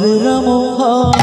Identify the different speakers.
Speaker 1: amor.